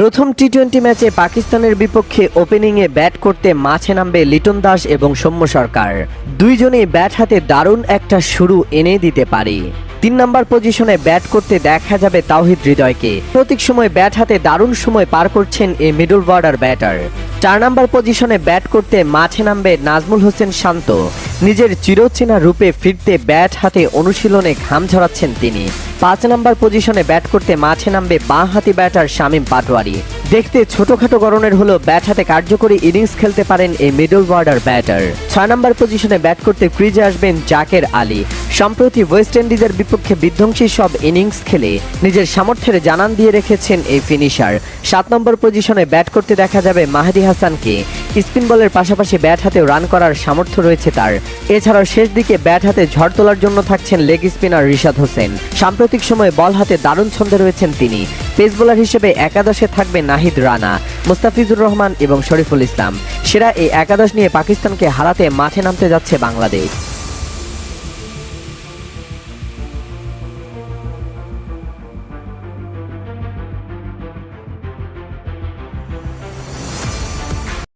প্রথম T twenty ম্যাচে পাকিস্তানের বিপক্ষে ওপেনিংয়ে ব্যাট করতে মাঠে নামবে লিটন দাস এবং সৌম্য সরকার। দুইজনেই ব্যাট হাতে দারুণ একটা শুরু এনে দিতে পারে। তিন নম্বর পজিশনে ব্যাট করতে দেখা যাবে তাওহিদ হৃদয়কে। প্রতীক সময় ব্যাট হাতে দারুণ সময় পার করছেন এই মিডল বর্ডার ব্যাটার চার নম্বর পজিশনে ব্যাট করতে মাঠে নামবে নাজমুল হোসেন শান্ত। নিজের চিরচেনা রূপে ফিরতে ব্যাট হাতে অনুশীলনে ঘাম ঝরাচ্ছেন তিনি। পাঁচ নম্বর পজিশনে ব্যাট করতে মাঠে নামবে বাঁ হাতি ব্যাটার শামীম পাটোয়ারি। দেখতে ছোটখাটো গরনের হলেও ব্যাট হাতে কার্যকরী ইনিংস খেলতে পারেন এই মিডল ওয়ার্ডার ব্যাটার। ছয় নম্বর পজিশনে ব্যাট করতে ক্রিজে আসবেন জাকের আলী। সম্প্রতি ওয়েস্ট ইন্ডিজের বিপক্ষে বিধ্বংসী সব ইনিংস খেলে নিজের সামর্থ্যের জানান দিয়ে রেখেছেন এই ফিনিশার। সাত নম্বর পজিশনে ব্যাট করতে দেখা যাবে মাহাদি হাসানকে। স্পিন বলের পাশাপাশি ব্যাট হাতে রান করার সামর্থ্য রয়েছে তার। এছাড়াও শেষ দিকে ব্যাট হাতে ঝড় তোলার জন্য থাকছেন লেগ স্পিনার রিশাদ হোসেন। সাম্প্রতিক সময়ে বল হাতে দারুণ ছন্দে রয়েছেন তিনি। পেস বোলার হিসেবে একাদশে থাকবে নাহিদ রানা, মুস্তাফিজুর রহমান এবং শরীফুল ইসলাম। সেরা এই একাদশ নিয়ে পাকিস্তানকে হারাতে মাঠে নামতে যাচ্ছে বাংলাদেশ।